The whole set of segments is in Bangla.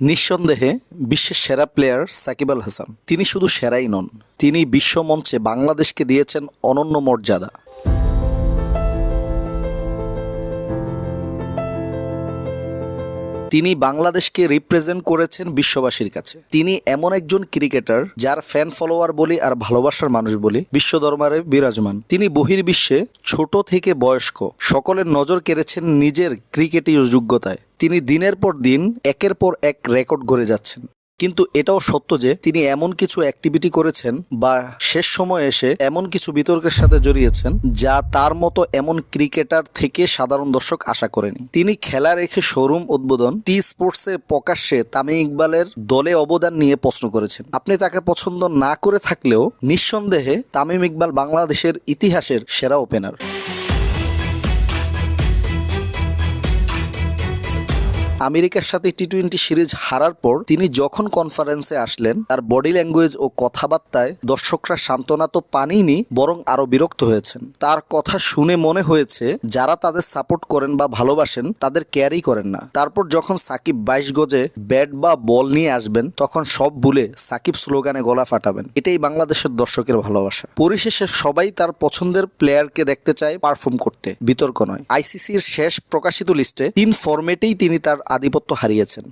নিঃসন্দেহে বিশ্বের সেরা প্লেয়ার সাকিব আল হাসান। তিনি শুধু সেরাই নন, তিনি বিশ্বমঞ্চে বাংলাদেশকে দিয়েছেন অনন্য মর্যাদা। তিনি বাংলাদেশকে রিপ্রেজেন্ট করেছেন বিশ্ববাসীর কাছে। তিনি এমন একজন ক্রিকেটার যার ফ্যান ফলোয়ার বলি আর ভালোবাসার মানুষ বলি বিশ্ব দরবারে বিরাজমান। তিনি বহির্বিশ্বে ছোট থেকে বয়স্ক, সকলের নজর কেড়েছেন নিজের ক্রিকেটীয় যোগ্যতায়। তিনি দিনের পর দিন, একের পর এক রেকর্ড গড়ে যাচ্ছেন। কিন্তু এটাও সত্য যে তিনি এমন কিছু অ্যাক্টিভিটি করেছেন বা শেষ সময়ে এসে এমন কিছু বিতর্কের সাথে জড়িয়েছেন যা তার মতো এমন ক্রিকেটার থেকে সাধারণ দর্শক আশা করেনি। তিনি খেলা রেখে শোরুম উদ্বোধন টি স্পোর্টসের প্রকাশ্যে তামিম ইকবালের দলে অবদান নিয়ে প্রশ্ন করেছেন। আপনি তাকে পছন্দ না করে থাকলেও নিঃসন্দেহে তামিম ইকবাল বাংলাদেশের ইতিহাসের সেরা ওপেনার আমেরিকার সাথে টি টোয়েন্টি সিরিজ হারার পর তিনি যখন কনফারেন্সে আসলেন, তার বডি ল্যাঙ্গুয়েজ ও কথাবার্তায় দর্শকরা সান্ত্বনা তো পানিনি বরং আরও বিরক্ত হয়েছেন। তার কথা শুনে মনে হয়েছে, যারা তাদের সাপোর্ট করেন বা ভালোবাসেন, তাদের কেয়ারই করেন না। তারপর যখন সাকিব বাইশ গজে ব্যাট বা বল নিয়ে আসবেন, তখন সব ভুলে সাকিব স্লোগানে গলা ফাটাবেন। এটাই বাংলাদেশের দর্শকের ভালোবাসা। পরিশেষে সবাই তার পছন্দের প্লেয়ারকে দেখতে চায় পারফর্ম করতে। বিতর্ক নয়। আইসিসির শেষ প্রকাশিত লিস্টে তিন ফরম্যাটেই তিনি তার আধিপত্য হারিয়েছেন।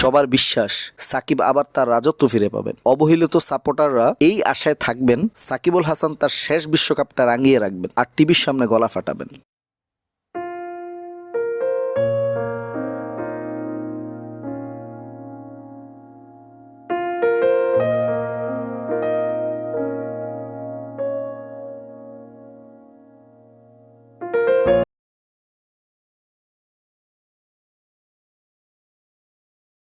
সবার বিশ্বাস, সাকিব আবার তার রাজত্ব ফিরে পাবেন। অবহেলিত সাপোর্টাররা এই আশায় থাকবেন, সাকিবুল হাসান তার শেষ বিশ্বকাপটা রাঙিয়ে রাখবেন আর টিভির সামনে গলা ফাটাবেন।